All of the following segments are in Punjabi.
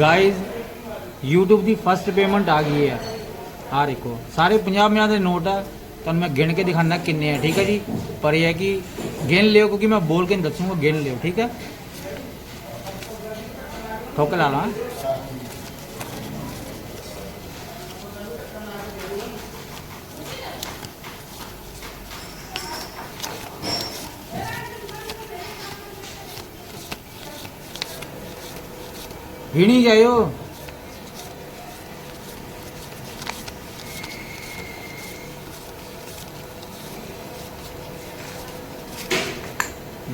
ਗਾਇਜ਼ YouTube ਦੀ ਫਸਟ ਪੇਮੈਂਟ ਆ ਗਈ ਹੈ। ਆ ਦੇਖੋ, ਸਾਰੇ 50 50 ਦੇ ਨੋਟ ਆ। ਤੁਹਾਨੂੰ ਮੈਂ ਗਿਣ ਕੇ ਦਿਖਾਣਾ ਕਿੰਨੇ ਆ, ਠੀਕ ਹੈ ਜੀ? ਪਰ ਇਹ ਹੈ ਕਿ ਗਿਣ ਲਿਓ, ਕਿਉਂਕਿ ਮੈਂ ਬੋਲ ਕੇ ਨਹੀਂ ਦੱਸੂਗਾ, ਗਿਣ ਲਿਓ, ਠੀਕ ਹੈ? ਠੋਕ ਲਾ ਲਾ। ਗਿਣੀ ਜਾਇਓ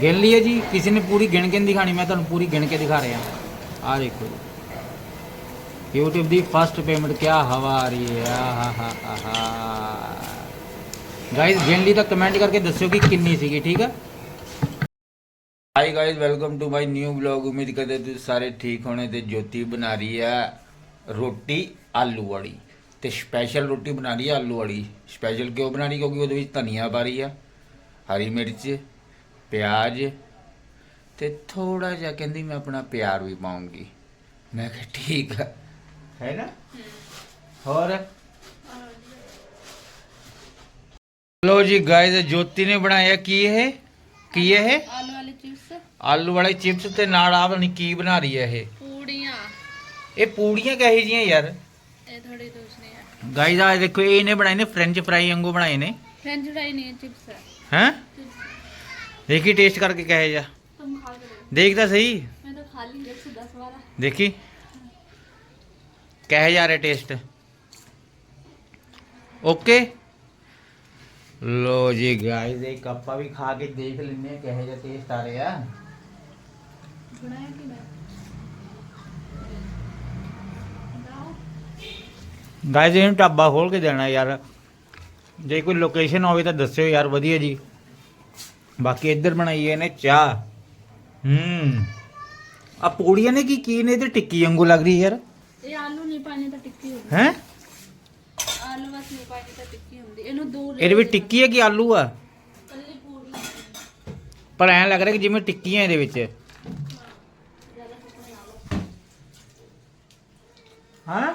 ਗਿਣ ਲਈ ਹੈ ਜੀ ਕਿਸੇ ਨੇ ਪੂਰੀ ਗਿਣ ਕੇ ਨਹੀਂ ਦਿਖਾਣੀ ਮੈਂ ਤੁਹਾਨੂੰ ਪੂਰੀ ਗਿਣ ਕੇ ਦਿਖਾ ਰਿਹਾ ਆ ਦੇਖੋ ਜੀ YouTube ਦੀ ਫਸਟ ਪੇਮੈਂਟ ਕਿਆ ਹਵਾ ਆ ਰਹੀ ਹੈ ਆਹਾ ਹਾ ਹਾ ਹਾ ਗਾਇਸ ਗਿਣ ਲਈ ਤਾਂ ਕਮੈਂਟ ਕਰਕੇ ਦੱਸਿਓ ਕਿ ਕਿੰਨੀ ਸੀਗੀ ਠੀਕ ਹੈ hi guys welcome to my new vlog ਉਮੀਦ ਕਰਦੇ ਤੁਸੀਂ ਸਾਰੇ ਠੀਕ ਹੋਣੇ ਤੇ ਜੋਤੀ ਬਣਾ ਰਹੀ ਹੈ ਰੋਟੀ ਆਲੂ ਵਾਲੀ ਤੇ ਸਪੈਸ਼ਲ ਰੋਟੀ ਬਣਾ ਰਹੀ ਹੈ ਆਲੂ ਵਾਲੀ ਸਪੈਸ਼ਲ ਕਿਉਂ ਬਣਾ ਰਹੀ ਕਿਉਂਕਿ ਉਹਦੇ ਵਿੱਚ ਧਨੀਆ ਪਾ ਰਹੀ ਆ ਹਰੀ ਮਿਰਚ ਪਿਆਜ਼ ਤੇ ਥੋੜਾ ਜਿਹਾ ਕਹਿੰਦੀ ਮੈਂ ਆਪਣਾ ਪਿਆਰ ਵੀ ਪਾਉਂਗੀ ਮੈਂ ਕਿਹਾ ਠੀਕ ਆ ਹੈ ਨਾ ਹੋਰ ਲੋ ਜੀ ਗਾਇਜ਼ ਜੋਤੀ ਨੇ ਬਣਾਇਆ ਕੀ ਇਹ ਕੀ ਇਹ ਆਲੂ ਵਾਲੇ ਚਿਪਸ ਆਲੂ ਵਾਲੇ ਚਿਪਸ ਤੇ ਨਾਲ ਆਹ ਪਤਾ ਨਹੀਂ ਕੀ ਬਣਾ ਰਹੀ ਹੈ ਇਹ ਪੂੜੀਆਂ ਇਹ ਪੂੜੀਆਂ ਕਹੇ ਜੀਆਂ ਯਾਰ ਇਹ ਥੋੜੀ ਦੂਸਰੀ ਹੈ ਗਾਇਸ ਆ ਦੇਖੋ ਇਹ ਇਹਨੇ ਬਣਾਏ ਨੇ ਫ੍ਰੈਂਚ ਫਰਾਈ ਵਾਂਗੂ ਬਣਾਏ ਨੇ ਫ੍ਰੈਂਚ ਫਰਾਈ ਨਹੀਂ ਹੈ ਚਿਪਸ ਹੈ ਹੈ ਦੇਖੀ ਟੇਸਟ ਕਰਕੇ ਕਹੇ ਜਾ तुम खा के देखो ਦੇਖ ਤਾਂ ਸਹੀ मैं तो खा ली एक से दस बारह ਦੇਖੀ ਕਹੇ ਜਾ ਰਿਹਾ ਟੇਸਟ ਓਕੇ ਲੋ ਜੀ ਗਾਇਸ ਇਹ ਕੱਪਾ ਵੀ ਖਾ ਕੇ ਦੇਖ ਲੈਂਦੇ ਆ ਕਿਹੋ ਜਿਹਾ ਟੇਸਟ ਆ ਰਿਹਾ। ਗਾਇਸ ਇਹਨੂੰ ਟੱਬਾ ਖੋਲ ਕੇ ਦੇਣਾ ਯਾਰ। ਜੇ ਕੋਈ ਲੋਕੇਸ਼ਨ ਹੋਵੇ ਤਾਂ ਦੱਸਿਓ ਯਾਰ ਵਧੀਆ ਜੀ। ਬਾਕੀ ਇੱਧਰ ਬਣਾਈ ਇਹਨੇ ਚਾਹ। ਹੂੰ। ਆ ਪੂੜੀਆਂ ਨੇ ਕੀ ਕੀ ਨੇ ਤੇ ਟਿੱਕੀ ਵਾਂਗੂ ਲੱਗ ਰਹੀ ਯਾਰ? ਇਹ ਆਲੂ ਨਹੀਂ ਪਾਣੇ ਤਾਂ ਟਿੱਕੀ ਹੋ ਹੈ? ਆਲੂ ਬਸ ਟਿੱਕੀ ਇਹਦੇ ਵਿੱਚ ਟਿੱਕੀ ਹੈ ਕਿ ਆਲੂ ਆ? ਪਰ ਐਂ ਲੱਗ ਰਿਹਾ ਕਿ ਜਿਵੇਂ ਟਿੱਕੀ ਟਿੱਕੀਆਂ ਇਹਦੇ ਵਿੱਚ। ਹਾਂ?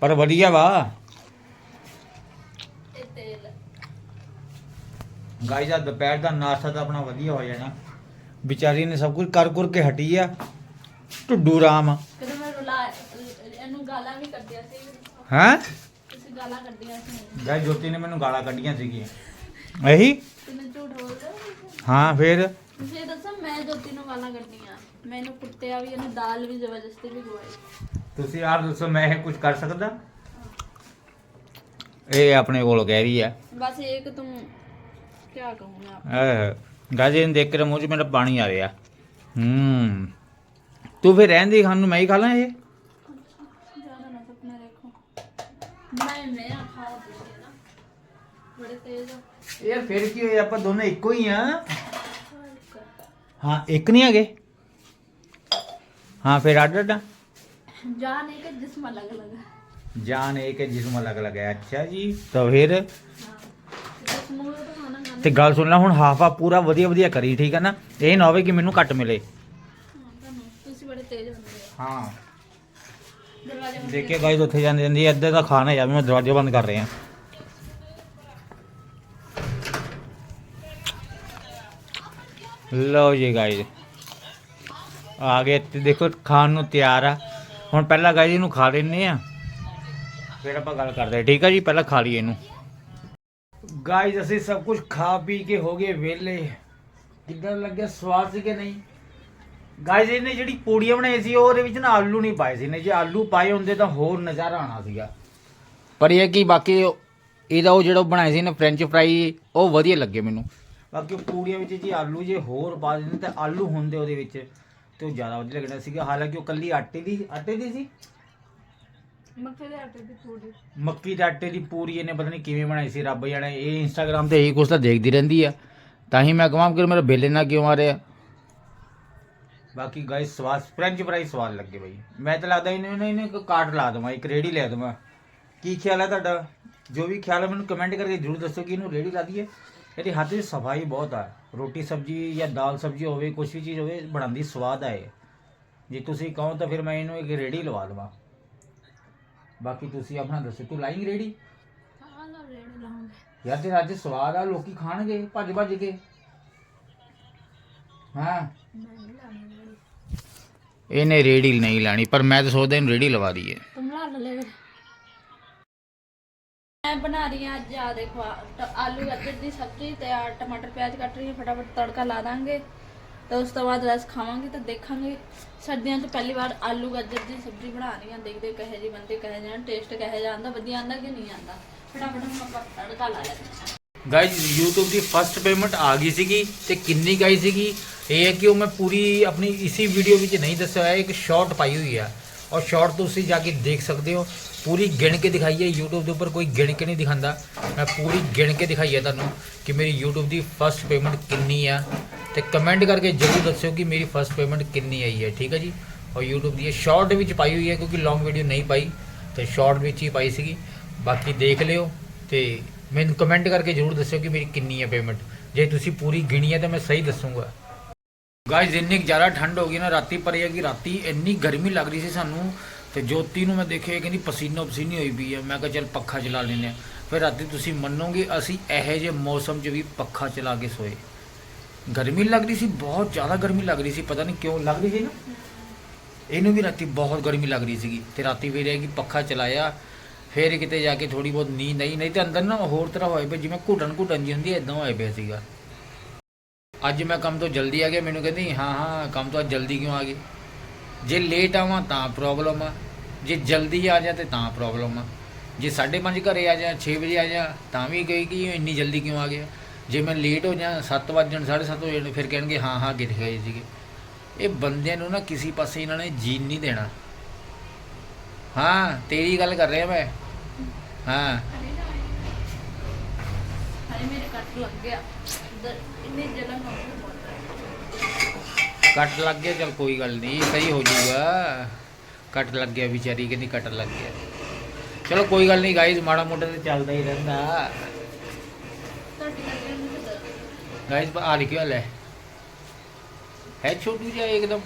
ਪਰ ਵਧੀਆ ਵਾ। ਗਾਈ ਦਾ ਦੁਪਹਿਰ ਦਾ ਨਾਸ਼ਤਾ ਤਾਂ ਆਪਣਾ ਵਧੀਆ ਹੋ ਜਾਣਾ। ਵਿਚਾਰੀ ਨੇ ਸਭ ਕੁਝ ਕਰ ਕਰ ਕੇ ਹਟੀ ਆ। ਟੁੱਡੂ ਰਾਮ ਕਦੇ ਮੈਂ ਗਾਲਾਂ ਵੀ ਕੱਢਿਆ ਸੀ। ਹੈ? ਤੁਸੀਂ ਗਾਲਾਂ ਕੱਢੀਆਂ ਸੀ। ਗਾਈ ਜੋਤੀ ਨੇ ਮੈਨੂੰ ਗਾਲਾਂ ਕੱਢੀਆਂ ਸੀਗੀਆਂ। ਇਹੀ? ਤੁਸੀਂ ਝੂਠ ਹੋ। ਹਾਂ ਫਿਰ? ਤੁਸੀਂ ਦੱਸੋ ਮੈਂ ਜੋਤੀ ਨੂੰ ਗਾਲਾਂ ਕੱਢੀਆਂ। ਮੈਨੂੰ ਕੁੱਟਿਆ ਵੀ ਇਹਨੂੰ ਦਾਲ ਵੀ ਜ਼ਬਰਦਸਤੀ ਵੀ ਖਵਾਈ। ਤੁਸੀਂ ਇਹ ਆਪਣੇ ਕੋਲ ਕਹਿ ਰਹੀ ਹੈ। ਬਸ ਤੂੰ क्या कहूँ मैं आप ਗਾਇਸ ਇਹਨੂੰ ਦੇਖ ਕੇ ਮੂੰਹ 'ਚ ਮੇਰਾ ਪਾਣੀ ਆ ਰਿਹਾ ਹੂੰ ਤੂੰ ਫਿਰ ਰਹਿੰਦੀ ਖਾਣ ਨੂੰ ਮੈਂ ਹੀ ਖਾ ਲਾਂ ਇਹ ज्यादा ना सपना देखो मैं मैं खा दूंगी ना बड़े तेज हो ਯਾਰ ਫਿਰ ਕੀ ਹੋਇਆ ਆਪਾਂ ਦੋਨੇ ਇੱਕੋ ਹੀ ਆ ਹਾਂ ਇੱਕ ਨਹੀਂ ਹੈਗੇ ਹਾਂ ਫਿਰ ਅੱਡ ਅੱਡ ਆ? जान एक है जिस्म अलग अलग है ਜਾਨ ਇੱਕ ਹੈ ਜਿਸਮ ਅਲੱਗ ਅਲੱਗ ਹੈ ਅੱਛਾ ਜੀ ਤਾਂ ਫਿਰ ਤੇ ਗੱਲ ਸੁਣ ਲੈ ਹੁਣ ਹਾਫ ਪੂਰਾ ਵਧੀਆ ਵਧੀਆ ਕਰੀ ਠੀਕ ਹੈ ਨਾ? ਇਹ ਨਾ ਹੋਵੇ ਕਿ ਮੈਨੂੰ ਘੱਟ ਮਿਲੇ। ਤੁਸੀਂ ਬੜੇ ਤੇਜ਼ ਹੁੰਦੇ ਹਾਂ। ਦੇਖੇ ਗਾਇਸ ਉੱਥੇ ਜਾਂਦੀ ਜਾਂਦੀ ਇੱਧਰ ਦਾ ਖਾਣਾ ਜਾਵੇ ਮੈਂ ਦਰਵਾਜ਼ੇ ਬੰਦ ਕਰ ਰਿਹਾ। ਲਓ ਜੀ ਗਾਇਸ ਆ ਗਏ ਤੇ ਦੇਖੋ ਖਾਣ ਨੂੰ ਤਿਆਰ ਆ। ਹੁਣ ਪਹਿਲਾਂ ਗਾਇਸ ਇਹਨੂੰ ਖਾ ਲੈਨੇ ਆ। ਫਿਰ ਆਪਾਂ ਗੱਲ ਕਰਦੇ ਹਾਂ, ਠੀਕ ਆ ਜੀ ਪਹਿਲਾਂ ਖਾ ਲਈਏ ਇਹਨੂੰ। ਗਾਇਸ ਅਸੀਂ ਸਭ ਕੁਝ ਖਾ ਪੀ ਕੇ ਹੋ ਗਏ ਵਿਹਲੇ। ਕਿੱਦਾਂ ਲੱਗਿਆ? ਸਵਾਦ ਸੀ ਕਿ ਨਹੀਂ? ਗਾਇਸ ਇਹਨੇ ਜਿਹੜੀ ਪੂੜੀਆਂ ਬਣਾਈ ਸੀ ਉਹਦੇ ਵਿੱਚ ਨਾ ਆਲੂ ਨਹੀਂ ਪਾਏ ਸੀ। ਨੇ ਜੇ ਆਲੂ ਪਾਏ ਹੁੰਦੇ ਤਾਂ ਹੋਰ ਨਜ਼ਾਰਾ ਆਣਾ ਸੀਗਾ। ਪਰ ਇਹ ਕਿ ਬਾਕੀ ਇਹਦਾ ਉਹ ਜਿਹੜਾ ਬਣਾਏ ਸੀ ਨਾ ਫ੍ਰੈਂਚ ਫਰਾਈ ਉਹ ਵਧੀਆ ਲੱਗੇ ਮੈਨੂੰ। ਬਾਕੀ ਪੂੜੀਆਂ ਵਿੱਚ ਜੇ ਆਲੂ ਜੇ ਹੋਰ ਪਾ ਦਿੰਦੇ ਤਾਂ ਆਲੂ ਹੁੰਦੇ ਉਹਦੇ ਵਿੱਚ, ਤੇ ਉਹ ਜ਼ਿਆਦਾ ਵਧੀਆ ਲੱਗਣਾ ਸੀਗਾ। ਹਾਲਾਂਕਿ ਉਹ ਕੱਲੀ ਆਟੇ ਦੀ ਆਟੇ ਦੀ ਸੀ? ਮੱਕੇ ਦੇ ਆਟੇ ਦੀ ਥੋੜੀ ਮੱਕੀ ਦੇ ਆਟੇ ਦੀ ਪੂਰੀ ਇਹਨੇ ਪਤਾ ਨਹੀਂ ਕਿਵੇਂ ਬਣਾਈ ਸੀ, ਰੱਬ ਜਾਣੇ, ਇਹ ਇੰਸਟਾਗ੍ਰam ਤੇ ਇਹੀ ਕੁਛ ਤਾਂ ਦੇਖਦੀ ਰਹਿੰਦੀ ਆ। ਤਾਂ ਹੀ ਮੈਂ ਕਹਾਂ ਕਿ ਮੇਰਾ ਬਿੱਲ ਨਾ ਕਿਉਂ ਆ ਰਿਹਾ। ਬਾਕੀ ਗਾਇਸ ਸਵਾਦ ਫ੍ਰੈਂਚ ਫਰਾਈ ਸਵਾਦ ਲੱਗੇ ਬਈ। ਮੈਂ ਤਾਂ ਲੱਗਦਾ ਇਹਨੇ ਇਹਨੇ ਇੱਕ ਕਾਰਟ ਲਾ ਦਵਾਂ, ਇੱਕ ਰੇੜੀ ਲੈ ਦਵਾਂ। ਕੀ ਖਿਆਲ ਹੈ ਤੁਹਾਡਾ? ਜੋ ਵੀ ਖਿਆਲ ਹੈ ਮੈਨੂੰ ਕਮੈਂਟ ਕਰਕੇ ਜ਼ਰੂਰ ਦੱਸੋ ਕਿ ਇਹਨੂੰ ਰੇੜੀ ਲਾ ਦਈਏ ਇਹਦੇ ਹੱਥ 'ਚ ਸਫ਼ਾਈ ਬਹੁਤ ਆ। ਰੋਟੀ ਸਬਜੀ ਜਾਂ ਦਾਲ ਸਬਜੀ ਹੋਵੇ, ਕੁਛ ਵੀ ਚੀਜ਼ ਹੋਵੇ ਬਣਾਉਂਦੀ ਸਵਾਦ ਆਏ ਜੇ ਤੁਸੀਂ ਕਹੋ ਤਾਂ ਫਿਰ ਮੈਂ ਇਹਨੂੰ ਇੱਕ ਰੇੜੀ ਲਵਾ ਦੇਵਾਂ। ਬਾਕੀ ਤੁਸੀਂ ਆਪਣਾ ਦੱਸੋ ਤੂੰ ਲਾਈਂਗ ਰੇੜੀ ਹਾਂ ਲਾ ਰੇੜ ਲਾਉਂਗੇ ਯਾਰ ਤੇ ਅੱਜ ਸਵਾਦ ਆ ਲੋਕੀ ਖਾਣਗੇ ਭੱਜ ਭੱਜ ਕੇ ਹਾਂ ਮੈਂ ਨਹੀਂ ਲਾਣੀ ਰੇੜੀ ਇਹਨੇ ਰੇੜੀ ਨਹੀਂ ਲਾਣੀ ਪਰ ਮੈਂ ਤਾਂ ਸੋਚਦਾ ਇਹਨੂੰ ਰੇੜੀ ਲਵਾ ਦਈਏ तुम ला लो ले मैं बना रही हूँ ਅੱਜ ਆ ਦੇਖੋ ਆ, ਟ- ਆਲੂ ਗਾਜਰ ਦੀ ਸਬਜ਼ੀ ਤੇ ਆ ਟਮਾਟਰ ਪਿਆਜ਼ ਕੱਟ ਰਹੀ ਹਾਂ ਫਟਾਫਟ ਤੜਕਾ ਲਾ ਦਾਂਗੇ ਤਾਂ ਉਸ ਤੋਂ ਬਾਅਦ ਰਸ ਖਾਵਾਂਗੇ ਤਾਂ ਦੇਖਾਂਗੇ। ਸਰਦੀਆਂ 'ਚ ਪਹਿਲੀ ਵਾਰ ਆਲੂ ਗਾਜਰ ਦੀ ਸਬਜ਼ੀ ਬਣਾ ਰਹੀ ਹਾਂ। ਦੇਖਦੇ ਕਹੇ ਜੀ ਬੰਦੇ ਕਹੇ ਜਾਣ ਟੇਸਟ ਕਹੇ ਜਾਂਦਾ ਵਧੀਆ ਆਂਦਾ ਕਿ ਨਹੀਂ ਆਂਦਾ ਫਟਾਫਟ ਹੁਣ ਆਪਾਂ ਤੜਕਾ ਲਾ ਲੈਂਦੇ ਗਾਇਜ਼ YouTube ਦੀ ਫਸਟ ਪੇਮੈਂਟ ਆ ਗਈ ਸੀਗੀ ਤੇ ਕਿੰਨੀ ਗਈ ਸੀਗੀ? ਇਹ ਹੈ ਕਿ ਉਹ ਮੈਂ ਪੂਰੀ ਆਪਣੀ ਇਸੀ ਵੀਡੀਓ ਵਿੱਚ ਨਹੀਂ ਦੱਸਿਆ ਹੋਇਆ, ਇੱਕ ਸ਼ਾਰਟ ਪਾਈ ਹੋਈ ਆ। ਔਰ ਸ਼ਾਰਟ ਤੁਸੀਂ ਜਾ ਕੇ ਦੇਖ ਸਕਦੇ ਹੋ। ਪੂਰੀ ਗਿਣ ਕੇ ਦਿਖਾਈ ਹੈ YouTube ਦੇ ਉੱਪਰ ਕੋਈ ਗਿਣ ਕੇ ਨਹੀਂ ਦਿਖਾਉਂਦਾ। ਮੈਂ ਪੂਰੀ ਗਿਣ ਕੇ ਦਿਖਾਈ ਹੈ ਤੁਹਾਨੂੰ ਕਿ ਮੇਰੀ YouTube ਦੀ ਫਸਟ ਪੇਮੈਂਟ ਕਿੰਨੀ ਆ। ਤੇ ਕਮੈਂਟ ਕਰਕੇ ਜ਼ਰੂਰ ਦੱਸਿਓ ਕਿ ਮੇਰੀ ਫਸਟ ਪੇਮੈਂਟ ਕਿੰਨੀ ਆਈ ਹੈ, ਠੀਕ ਹੈ ਜੀ? ਔਰ YouTube ਦੀ ਇਹ ਸ਼ਾਰਟ ਵਿੱਚ ਪਾਈ ਹੋਈ ਹੈ ਕਿਉਂਕਿ ਲੌਂਗ ਵੀਡੀਓ ਨਹੀਂ ਪਾਈ। ਤੇ ਸ਼ਾਰਟ ਵਿੱਚ ਹੀ ਪਾਈ ਸੀਗੀ। ਬਾਕੀ ਦੇਖ ਲਿਓ ਤੇ ਮੈਨੂੰ ਕਮੈਂਟ ਕਰਕੇ ਜਰੂਰ ਦੱਸਿਓ ਕਿ ਮੇਰੀ ਕਿੰਨੀ ਹੈ ਪੇਮੈਂਟ ਜੇ ਤੁਸੀਂ ਪੂਰੀ ਗਿਣੀ ਹੈ ਤਾਂ ਮੈਂ ਸਹੀ ਦੱਸੂਗਾ। ਗਾਇਜ਼ ਇੰਨੀ ਕੁ ਜ਼ਿਆਦਾ ਠੰਡ ਹੋ ਗਈ ਨਾ, ਰਾਤੀ ਪਰ ਇਹ ਹੈ ਕਿ ਰਾਤੀ ਇੰਨੀ ਗਰਮੀ ਲੱਗ ਰਹੀ ਸੀ ਸਾਨੂੰ, ਤੇ ਜੋਤੀ ਨੂੰ ਮੈਂ ਦੇਖਿਆ ਕਹਿੰਦੀ ਪਸੀਨਾ ਪਸੀਨੀ ਹੋਈ ਪਈ ਹੈ ਮੈਂ ਕਿਹਾ, ਚੱਲ ਪੱਖਾ ਚਲਾ ਲੈਂਦੇ ਹਾਂ। ਫਿਰ ਰਾਤੀ ਤੁਸੀਂ ਮੰਨੋਗੇ, ਅਸੀਂ ਇਹੋ ਜਿਹੇ ਮੌਸਮ 'ਚ ਵੀ ਪੱਖਾ ਚਲਾ ਕੇ ਸੋਏ। ਗਰਮੀ ਲੱਗ ਰਹੀ ਸੀ, ਬਹੁਤ ਜ਼ਿਆਦਾ ਗਰਮੀ ਲੱਗ ਰਹੀ ਸੀ, ਪਤਾ ਨਹੀਂ ਕਿਉਂ ਲੱਗ ਰਹੀ ਸੀ ਨਾ। ਇਹਨੂੰ ਵੀ ਰਾਤੀ ਬਹੁਤ ਗਰਮੀ ਲੱਗ ਰਹੀ ਸੀਗੀ, ਤੇ ਰਾਤੀ ਫਿਰ ਇਹ ਕਿ ਪੱਖਾ ਚਲਾਇਆ। ਫਿਰ ਕਿਤੇ ਜਾ ਕੇ ਥੋੜੀ ਬਹੁਤ ਨੀਂਦ ਆਈ, ਨਹੀਂ ਤੇ ਅੰਦਰ ਨਾ ਹੋਰ ਤਰ੍ਹਾਂ ਹੋਏ ਪਏ, ਜਿਵੇਂ ਘੁੱਟਣ ਘੁੱਟਣ ਜੀ ਹੁੰਦੀ ਐਦਾਂ ਹੋਏ ਪਿਆ ਸੀਗਾ। ਅੱਜ ਮੈਂ ਕੰਮ ਤੋਂ ਜਲਦੀ ਆ ਗਿਆ, ਮੈਨੂੰ ਕਹਿੰਦੀ, ਹਾਂ ਹਾਂ, ਕੰਮ ਤੋਂ ਅੱਜ ਜਲਦੀ ਕਿਉਂ ਆ ਗਈ ਜੇ ਲੇਟ ਆਵਾਂ ਤਾਂ ਪ੍ਰੋਬਲਮ ਆ, ਜੇ ਜਲਦੀ ਆ ਜਾ ਤੇ ਤਾਂ ਪ੍ਰੋਬਲਮ ਆ। ਜੇ 5:30 ਘਰੇ ਆ ਜਾ 6 ਵਜੇ ਆ ਜਾ, ਤਾਂ ਵੀ ਕਹੇਗੀ ਇੰਨੀ ਜਲਦੀ ਕਿਉਂ ਆ ਗਿਆ? ਜੇ ਮੈਂ ਲੇਟ ਹੋ ਜਾ 7 ਵਜੇ 7:30 ਹੋ ਜਾਣ, ਫਿਰ ਕਹਿਣਗੇ, ਹਾਂ ਹਾਂ ਕਿੱਥੇ ਗਏ ਸੀਗੇ। ਇਹ ਬੰਦਿਆਂ ਨੂੰ ਨਾ ਕਿਸੇ ਪਾਸੇ ਇਹਨਾਂ ਨੇ ਜੀਣ ਨਹੀਂ ਦੇਣਾ। ਹਾਂ, ਤੇਰੀ ਗੱਲ ਕਰ ਰਿਹਾ ਮੈਂ। ਹਾਂ। ਹਾਏ ਮੇਰੇ ਕੱਟ ਲੱਗ ਗਿਆ। ਇੰਨੀ ਜਲਨ ਹੋ ਗਈ ਕੱਟ ਲੱਗ ਗਿਆ ਚਲ ਕੋਈ ਗੱਲ ਨਹੀਂ ਸਹੀ ਹੋ ਜਾਊਗਾ। ਕੱਟ ਲੱਗ ਗਿਆ ਵਿਚਾਰੀ ਕਹਿੰਦੀ ਕੱਟ ਲੱਗ ਗਿਆ। ਚਲੋ ਕੋਈ ਗੱਲ ਨਹੀਂ ਗਾਇਜ਼ ਮਾੜਾ ਮੋਟਾ ਤੇ ਚੱਲਦਾ ਹੀ ਰਹਿੰਦਾ। ਗਾਇਜ਼ ਆ ਲਿਖਿਆ ਲੈ। ਹੈ ਛੋਟੂ ਜਿਹਾ ਇੱਕਦਮ।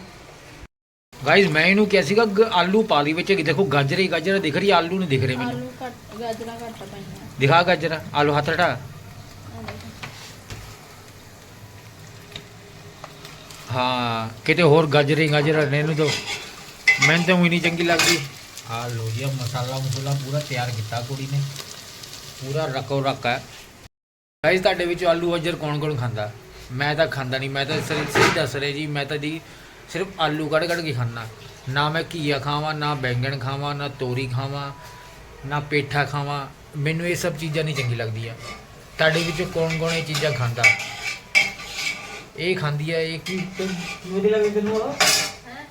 ਗਾਇਜ਼ ਮੈਂ ਇਹਨੂੰ ਕਿਹਾ ਸੀਗਾ ਆਲੂ ਪਾ ਲਈ ਵਿੱਚ ਦੇਖੋ ਗਾਜਰ ਹੀ ਗਾਜਰ ਦਿਖ ਰਹੀ ਆਲੂ ਨਹੀਂ ਦਿਖ ਰਹੇ ਮੈਨੂੰ। ਆਲੂ ਕੱਟ ਗਾਜਰਾਂ ਘੱਟ ਪਈਆਂ ਦਿਖਾ ਗਾਜਰ ਆਲੂ ਹੱਥ ਹਟਾ ਆ ਦੇਖੋ ਹਾਂ ਕਿਤੇ ਹੋਰ ਗਾਜਰੀ ਗਾਜਰ ਨੇ ਨੂੰ ਤਾਂ। ਮੈਨੂੰ ਤਾਂ ਉਹੀ ਨਹੀਂ ਚੰਗੀ ਲੱਗਦੀ। ਆ ਲੋ ਜੀ ਆਹ ਮਸਾਲਾ ਮਸੂਲਾ ਪੂਰਾ ਤਿਆਰ ਕੀਤਾ ਕੁੜੀ ਨੇ। ਪੂਰਾ ਰਕੋ ਰੱਖ ਹੈ। ਗਾਇਸ ਤੁਹਾਡੇ ਵਿੱਚ ਆਲੂ ਗਾਜਰ ਕੌਣ ਕੌਣ ਖਾਂਦਾ? ਮੈਂ ਤਾਂ ਖਾਂਦਾ ਨਹੀਂ ਮੈਂ ਤਾਂ ਸਿਰਫ ਸਹੀ ਦੱਸ ਰਿਹਾ ਜੀ ਮੈਂ ਤਾਂ ਜੀ ਸਿਰਫ ਆਲੂ ਕੱਢ ਕੱਢ ਕੇ ਖਾਂਦਾ। ਨਾ ਮੈਂ ਘੀਆ ਖਾਵਾਂ ਨਾ ਬੈਂਗਣ ਖਾਵਾਂ ਨਾ ਤੋਰੀ ਖਾਵਾਂ ਨਾ ਪੇਠਾ ਖਾਵਾਂ। ਮੈਨੂੰ ਇਹ ਸਭ ਚੀਜ਼ਾਂ ਨਹੀਂ ਚੰਗੀ ਲੱਗਦੀਆਂ। ਤੁਹਾਡੇ ਵਿੱਚੋਂ ਕੌਣ ਕੌਣ ਇਹ ਚੀਜ਼ਾਂ ਖਾਂਦਾ? ਇਹ ਖਾਂਦੀ ਆ ਇਹ ਕੀ? ਉਹਦੇ ਲੱਗੇ ਤੈਨੂੰ ਆ ਹੈ?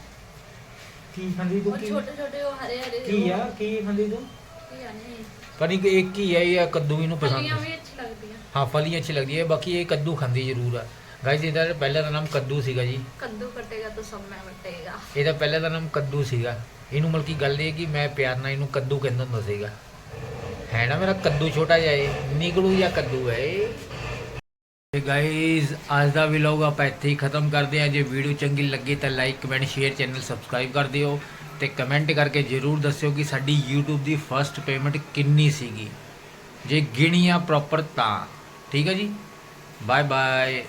ਕੀ ਖਾਂਦੀ ਤੂੰ ਉਹ ਕੀ? ਛੋਟੇ ਛੋਟੇ ਉਹ ਹਰੇ ਹਰੇ ਕੀ ਆ? ਕੀ ਖਾਂਦੀ ਤੂੰ? ਕੀ ਆ ਨਹੀਂ। ਨਹੀਂ ਇੱਕ ਹੀ ਆ ਇਹ ਕੱਦੂ ਇਹਨੂੰ ਪਸੰਦ ਫਲੀਆਂ ਹੈ ਵੀ ਅੱਛੀ ਲੱਗਦੀਆਂ। ਹਾਂ ਫਲੀ ਅੱਛੀ ਲੱਗਦੀ ਹੈ ਬਾਕੀ ਇਹ ਕੱਦੂ ਖਾਂਦੀ ਜ਼ਰੂਰ ਆ। ਗਾਇਸ ਇਹਦਾ ਪਹਿਲਾਂ ਦਾ ਨਾਮ ਕੱਦੂ ਸੀਗਾ ਜੀ। ਕੱਦੂ ਕੱਟੇਗਾ ਤਾਂ ਸਭ ਮੈਂ ਵੱਟੇਗਾ। ਇਹਦਾ ਪਹਿਲਾਂ ਦਾ ਨਾਮ ਕੱਦੂ ਸੀਗਾ। ਇਹਨੂੰ ਮਤਲਬ ਕੀ ਗੱਲ ਇਹ ਕਿ ਮੈਂ ਪਿਆਰ ਨਾਲ ਇਹਨੂੰ ਕੱਦੂ ਕਹਿੰਦਾ ਹੁੰਦਾ ਸੀਗਾ। ਹੈ ਨਾ ਮੇਰਾ ਕੱਦੂ ਛੋਟਾ ਜਿਹਾ ਇਹ ਨਿਕਲੂ ਜਾਂ ਕੱਦੂ ਹੈ ਇਹ? ਤੇ ਗਾਇਜ਼ ਅੱਜ ਦਾ ਵਲੌਗ ਆਪਾਂ ਇੱਥੇ ਹੀ ਖਤਮ ਕਰਦੇ ਹਾਂ। ਜੇ ਵੀਡੀਓ ਚੰਗੀ ਲੱਗੀ ਤਾਂ like comment share channel subscribe ਕਰ ਦਿਓ ਤੇ ਕਮੈਂਟ ਕਰਕੇ ਜਰੂਰ ਦੱਸਿਓ ਕਿ ਸਾਡੀ YouTube ਦੀ ਫਰਸਟ ਪੇਮੈਂਟ ਕਿੰਨੀ ਸੀਗੀ। ਜੇ ਗਿਣੀ ਆ ਪ੍ਰੋਪਰ ਤਾਂ। ਠੀਕ ਹੈ ਜੀ? Bye bye